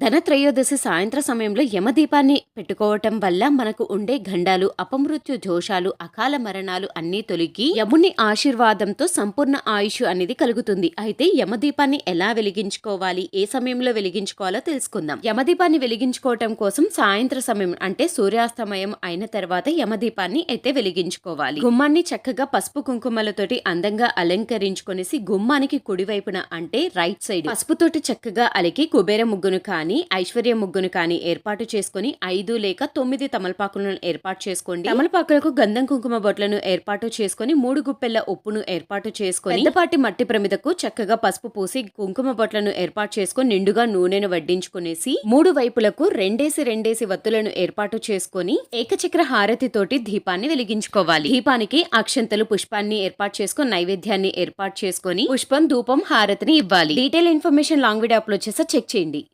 ధనత్రయోదశి సాయంత్ర సమయంలో యమదీపాన్ని పెట్టుకోవటం వల్ల మనకు ఉండే గండాలు అపమృత్యు దోషాలు అకాల మరణాలు అన్నీ తొలగి యముని ఆశీర్వాదంతో సంపూర్ణ ఆయుష్ అనేది కలుగుతుంది. అయితే యమదీపాన్ని ఎలా వెలిగించుకోవాలి? ఏ సమయంలో వెలిగించుకోవాలో తెలుసుకుందాం. యమదీపాన్ని వెలిగించుకోవటం కోసం సాయంత్ర సమయం అంటే సూర్యాస్తమయం అయిన తర్వాత యమదీపాన్ని అయితే వెలిగించుకోవాలి. గుమ్మాన్ని చక్కగా పసుపు కుంకుమలతోటి అందంగా అలంకరించుకొనేసి గుమ్మానికి కుడివైపున అంటే రైట్ సైడ్ పసుపుతోటి చక్కగా అలికి కుబేర ముగ్గును కానీ ఐశ్వర్య ముగ్గును కానీ ఏర్పాటు చేసుకొని ఐదు లేక తొమ్మిది తమలపాకులను ఏర్పాటు చేసుకోండి. తమలపాకులకు గంధం కుంకుమ బొట్లను ఏర్పాటు చేసుకొని మూడు గుప్పెళ్ళ ఉప్పును ఏర్పాటు చేసుకొని పెద్దపాటి మట్టి ప్రమిదకు చక్కగా పసుపు పూసి కుంకుమ బొట్లను ఏర్పాటు చేసుకొని నిండుగా నూనెను వడ్డించుకునేసి మూడు వైపులకు రెండేసి రెండేసి వత్తులను ఏర్పాటు చేసుకొని ఏకచక్ర హారతి తోటి దీపాన్ని వెలిగించుకోవాలి. దీపానికి అక్షంతలు పుష్పాన్ని ఏర్పాటు చేసుకొని నైవేద్యాన్ని ఏర్పాటు చేసుకొని పుష్పం ధూపం హారతిని ఇవ్వాలి. Detail information long video upload చేసా చెక్ చేయండి.